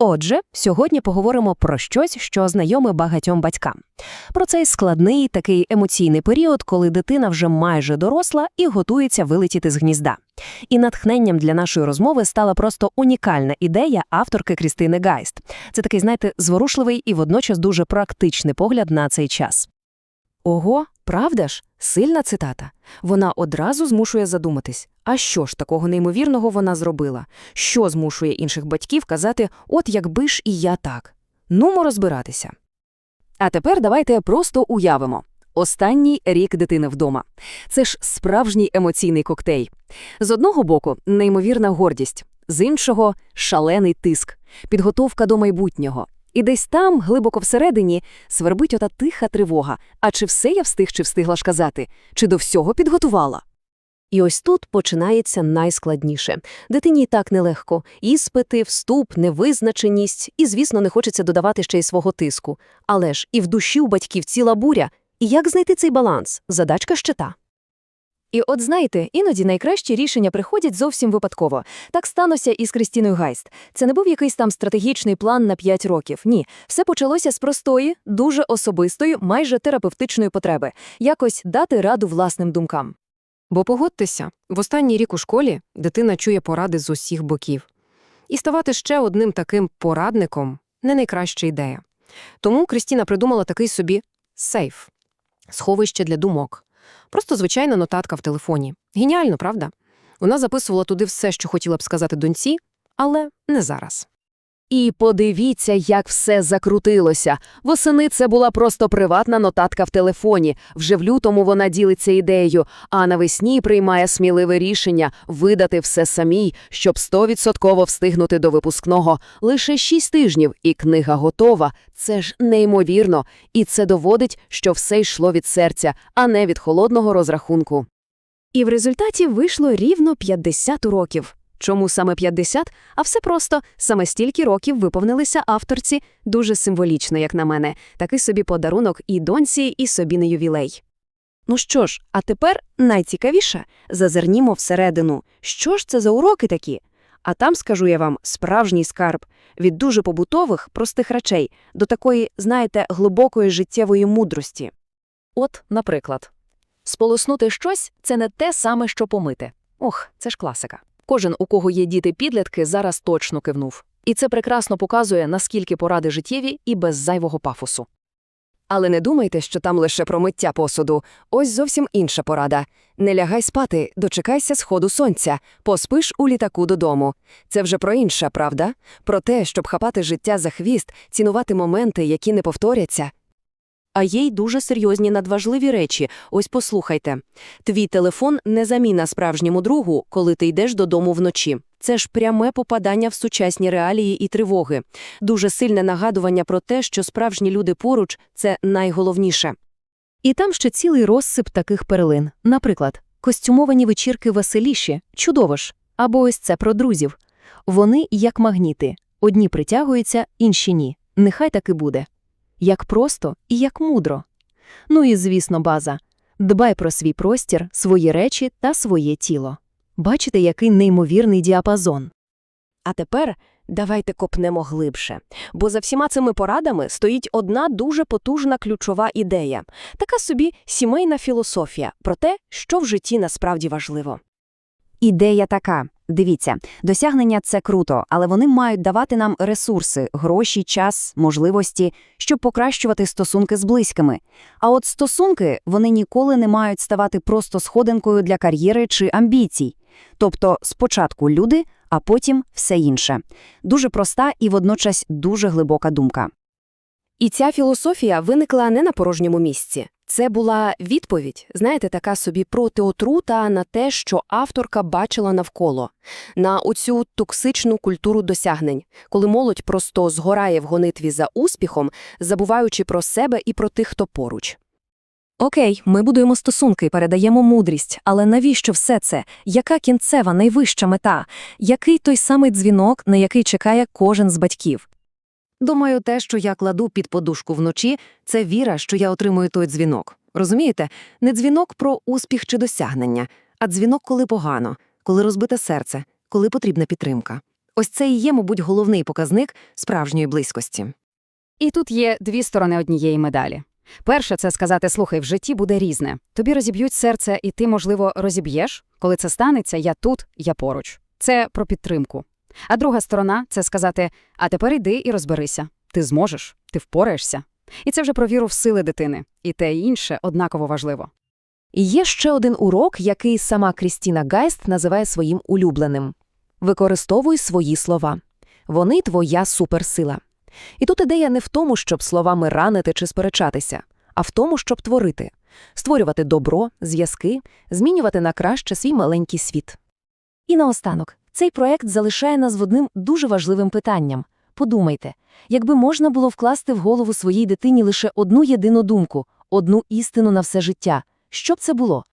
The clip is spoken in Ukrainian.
Отже, сьогодні поговоримо про щось, що знайоме багатьом батькам. Про цей складний такий емоційний період, коли дитина вже майже доросла і готується вилетіти з гнізда. І натхненням для нашої розмови стала просто унікальна ідея авторки Крістини Гайст. Це такий, знаєте, зворушливий і водночас дуже практичний погляд на цей час. Ого, правда ж? Сильна цитата. Вона одразу змушує задуматись. А що ж такого неймовірного вона зробила? Що змушує інших батьків казати «от якби ж і я так». Нумо розбиратися. А тепер давайте просто уявимо. Останній рік дитини вдома. Це ж справжній емоційний коктейль. З одного боку – неймовірна гордість, з іншого – шалений тиск, підготовка до майбутнього. І десь там, глибоко всередині, свербить ота тиха тривога. А чи все я встиг чи встигла ж казати? Чи до всього підготувала? І ось тут починається найскладніше. Дитині і так нелегко. Іспити, вступ, невизначеність, і, звісно, не хочеться додавати ще й свого тиску. Але ж і в душі у батьків ціла буря. І як знайти цей баланс? Задачка ще та. І от знаєте, іноді найкращі рішення приходять зовсім випадково. Так станося і з Кристіною Гайст. Це не був якийсь там стратегічний план на 5 років. Ні, все почалося з простої, дуже особистої, майже терапевтичної потреби якось дати раду власним думкам. Бо погодьтеся, в останній рік у школі дитина чує поради з усіх боків. І ставати ще одним таким порадником не найкраща ідея. Тому Крістіна придумала такий собі сейф – сховище для думок. Просто звичайна нотатка в телефоні. Геніально, правда? Вона записувала туди все, що хотіла б сказати доньці, але не зараз. І подивіться, як все закрутилося. Восени це була просто приватна нотатка в телефоні. Вже в лютому вона ділиться ідеєю, а навесні приймає сміливе рішення видати все самій, щоб стовідсотково встигнути до випускного. Лише шість тижнів, і книга готова. Це ж неймовірно. І це доводить, що все йшло від серця, а не від холодного розрахунку. І в результаті вийшло рівно 50 уроків. Чому саме 50? А все просто саме стільки років виповнилися авторці, дуже символічно, як на мене, такий собі подарунок і доньці, і собі на ювілей. Ну що ж, а тепер найцікавіше – зазирнімо всередину. Що ж це за уроки такі? А там, скажу я вам, справжній скарб. Від дуже побутових, простих речей до такої, знаєте, глибокої життєвої мудрості. От, наприклад, сполоснути щось – це не те саме, що помити. Ох, це ж класика. Кожен, у кого є діти-підлітки, зараз точно кивнув. І це прекрасно показує, наскільки поради життєві і без зайвого пафосу. Але не думайте, що там лише про миття посуду. Ось зовсім інша порада. Не лягай спати, дочекайся сходу сонця, поспиш у літаку додому. Це вже про інше, правда? Про те, щоб хапати життя за хвіст, цінувати моменти, які не повторяться. А є й дуже серйозні надважливі речі. Ось послухайте. Твій телефон не заміна справжньому другу, коли ти йдеш додому вночі. Це ж пряме попадання в сучасні реалії і тривоги. Дуже сильне нагадування про те, що справжні люди поруч – це найголовніше. І там ще цілий розсип таких перлин. Наприклад, костюмовані вечірки веселіші, чудово ж. Або ось це про друзів. Вони як магніти. Одні притягуються, інші ні. Нехай так і буде. Як просто і як мудро. Ну і, звісно, база. Дбай про свій простір, свої речі та своє тіло. Бачите, який неймовірний діапазон. А тепер давайте копнемо глибше, бо за всіма цими порадами стоїть одна дуже потужна ключова ідея, така собі сімейна філософія про те, що в житті насправді важливо. Ідея така. Дивіться, досягнення це круто, але вони мають давати нам ресурси, гроші, час, можливості, щоб покращувати стосунки з близькими. А от стосунки вони ніколи не мають ставати просто сходинкою для кар'єри чи амбіцій. Тобто спочатку люди, а потім все інше. Дуже проста і водночас дуже глибока думка. І ця філософія виникла не на порожньому місці. Це була відповідь, знаєте, така собі проти отрута на те, що авторка бачила навколо, на оцю токсичну культуру досягнень, коли молодь просто згорає в гонитві за успіхом, забуваючи про себе і про тих, хто поруч. Окей, ми будуємо стосунки, передаємо мудрість, але навіщо все це? Яка кінцева, найвища мета? Який той самий дзвінок, на який чекає кожен з батьків? Думаю, те, що я кладу під подушку вночі, це віра, що я отримую той дзвінок. Розумієте? Не дзвінок про успіх чи досягнення, а дзвінок, коли погано, коли розбите серце, коли потрібна підтримка. Ось це і є, мабуть, головний показник справжньої близькості. І тут є дві сторони однієї медалі. Перше це сказати: слухай, в житті буде різне. Тобі розіб'ють серце, і ти, можливо, розіб'єш. Коли це станеться, я тут, я поруч. Це про підтримку. А друга сторона це сказати: а тепер йди і розберися. Ти зможеш, ти впораєшся. І це вже про віру в сили дитини. І те і інше однаково важливо. І є ще один урок, який сама Крістіна Гайст називає своїм улюбленим. Використовуй свої слова. Вони твоя суперсила. І тут ідея не в тому, щоб словами ранити чи сперечатися, а в тому, щоб творити, створювати добро, зв'язки, змінювати на краще свій маленький світ. І наостанок, цей проект залишає нас в одним дуже важливим питанням. Подумайте, якби можна було вкласти в голову своїй дитині лише одну єдину думку, одну істину на все життя, що б це було?